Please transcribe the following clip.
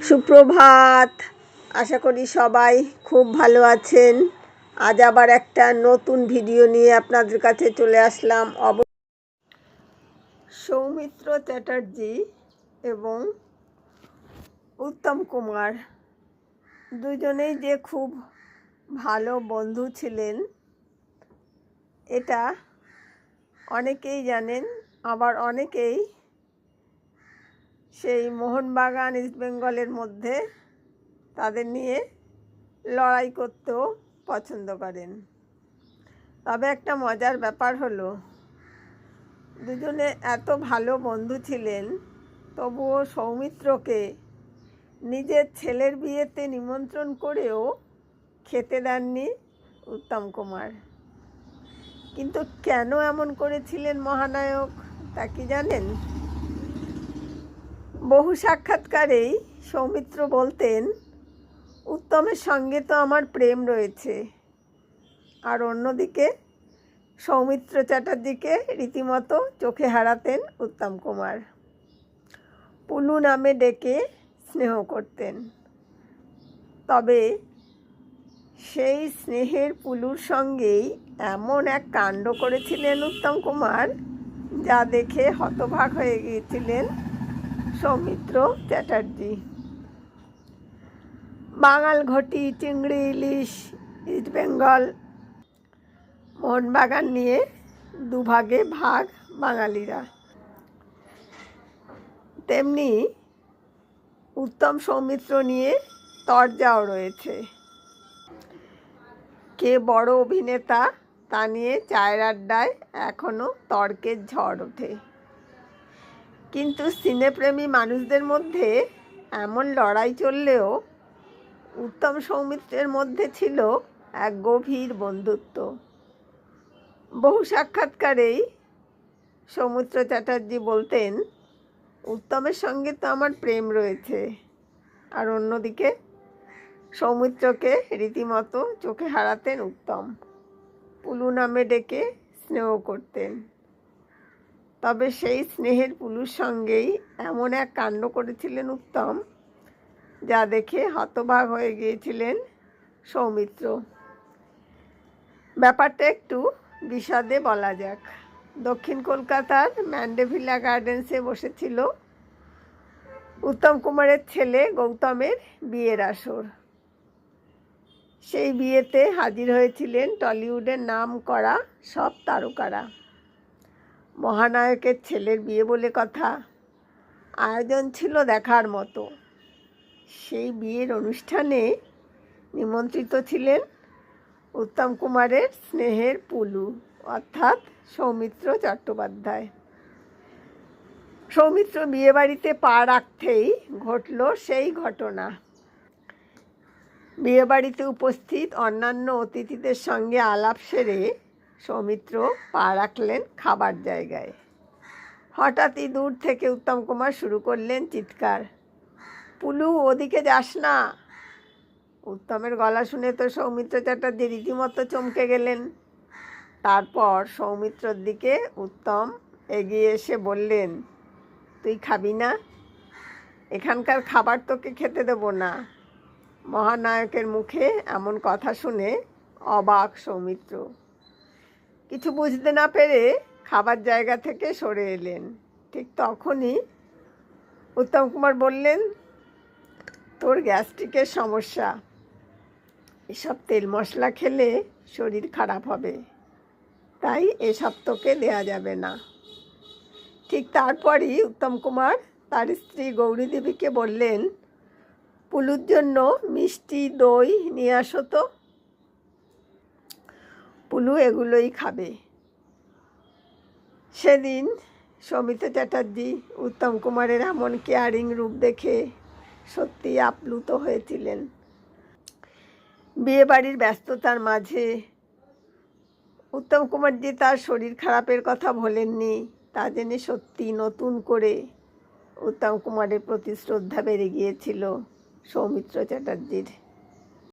সুপ্রভাত। আশা করি সবাই খুব ভালো আছেন। আজ আবার একটা নতুন ভিডিও নিয়ে আপনাদের কাছে চলে আসলাম। অব সৌমিত্র চ্যাটার্জি এবং উত্তম কুমার। দুজনেই যে খুব ভালো বন্ধু ছিলেন, এটা অনেকেই জানেন, আবার অনেকেই সেই মোহনবাগান ইস্টবেঙ্গলের মধ্যে তাদের নিয়ে লড়াই করতেও পছন্দ করেন। তবে একটা মজার ব্যাপার হলো, দুজনে এত ভালো বন্ধু ছিলেন, তবুও সৌমিত্রকে নিজের ছেলের বিয়েতে নিমন্ত্রণ করেও খেতে দেননি উত্তম কুমার। কিন্তু কেন এমন করেছিলেন মহানায়ক তা কি জানেন? বহু সাক্ষাৎকারেই সৌমিত্র বলতেন, উত্তমের সঙ্গে তো আমার প্রেম রয়েছে। আর অন্যদিকে সৌমিত্র চ্যাটার্জিকে রীতিমতো চোখে হারাতেন উত্তম কুমার। পুলু নামে ডেকে স্নেহ করতেন। তবে সেই স্নেহের পুলুর সঙ্গেই এমন এক কাণ্ড করেছিলেন উত্তম কুমার, যা দেখে হতভাগ হয়ে গিয়েছিলেন সৌমিত্র চ্যাটার্জি। বাঙাল ঘটি, চিংড়ি, ইলিশ, ইস্ট বেঙ্গল, মোহনবাগান নিয়ে দুভাগে ভাগ বাঙালিরা। তেমনি উত্তম সৌমিত্র নিয়ে তরজাও রয়েছে। কে বড় অভিনেতা তা নিয়ে চায়ের আড্ডায় এখনও তর্কের ঝড় ওঠে। কিন্তু সিনেপ্রেমী মানুষদের মধ্যে এমন লড়াই চললেও উত্তম সৌমিত্রের মধ্যে ছিল এক গভীর বন্ধুত্ব। বহু সাক্ষাৎকারেই সৌমিত্র চ্যাটার্জি বলতেন, উত্তমের সঙ্গে তো আমার প্রেম রয়েছে। আর অন্যদিকে সৌমিত্রকে রীতিমতো চোখে হারাতেন উত্তম। পুলু নামে ডেকে স্নেহ করতেন। তবে সেই স্নেহের পুলুর সঙ্গেই এমন এক কাণ্ড করেছিলেন উত্তম, যা দেখে হতবাক হয়ে গিয়েছিলেন সৌমিত্র। ব্যাপারটা একটু বিশদে বলা যাক। দক্ষিণ কলকাতার ম্যান্ডেভিলা গার্ডেন্সে বসেছিল উত্তম কুমারের ছেলে গৌতমের বিয়ের আসর। সেই বিয়েতে হাজির হয়েছিলেন টলিউডের নাম করা সব তারকারা। মহানায়কের ছেলের বিয়ে বলে কথা। আয়োজন ছিল দেখার মতো। সেই বিয়ের অনুষ্ঠানে নিমন্ত্রিত ছিলেন উত্তম কুমারের স্নেহের পুলু, অর্থাৎ সৌমিত্র চট্টোপাধ্যায়। সৌমিত্র বিয়েবাড়িতে পা রাখতেই ঘটল সেই ঘটনা। বিয়েবাড়িতে উপস্থিত অন্যান্য অতিথিদের সঙ্গে আলাপ সেরে সৌমিত্র পা রাখলেন খাবার জায়গায়। হঠাৎই দূর থেকে উত্তম কুমার শুরু করলেন চিৎকার। পুলু, ওদিকে যাস না। উত্তমের গলা শুনে তো সৌমিত্র চ্যাটার্জি রীতিমতো চমকে গেলেন। তারপর সৌমিত্রর দিকে উত্তম এগিয়ে এসে বললেন, তুই খাবি না? এখানকার খাবার তোকে খেতে দেবো না। মহানায়কের মুখে এমন কথা শুনে অবাক সৌমিত্র। কিছু বুঝতে না পেরে খাবার জায়গা থেকে সরে এলেন। ঠিক তখনই উত্তম কুমার বললেন, তোর গ্যাস্ট্রিকের সমস্যা। এসব তেল মশলা খেলে শরীর খারাপ হবে। তাই এসব তোকে দেয়া যাবে না। ঠিক তারপরই উত্তম কুমার তার স্ত্রী গৌরী দেবীকে বললেন, পুলুর জন্য মিষ্টি, দই নিয়ে আসো তো। পুলু এগুলোই খাবে। সেদিন সমিত চ্যাটার্জি, উত্তম কুমারের এমন কেয়ারিং রূপ দেখে সত্যি আপ্লুত হয়েছিলেন। বিয়েবাড়ির ব্যস্ততার মাঝে উত্তম কুমারজি তার শরীর খারাপের কথা ভোলেননি তা জেনে সত্যি নতুন করে উত্তম কুমারের প্রতি শ্রদ্ধা বেড়ে গিয়েছিল সৌমিত্র চ্যাটার্জির।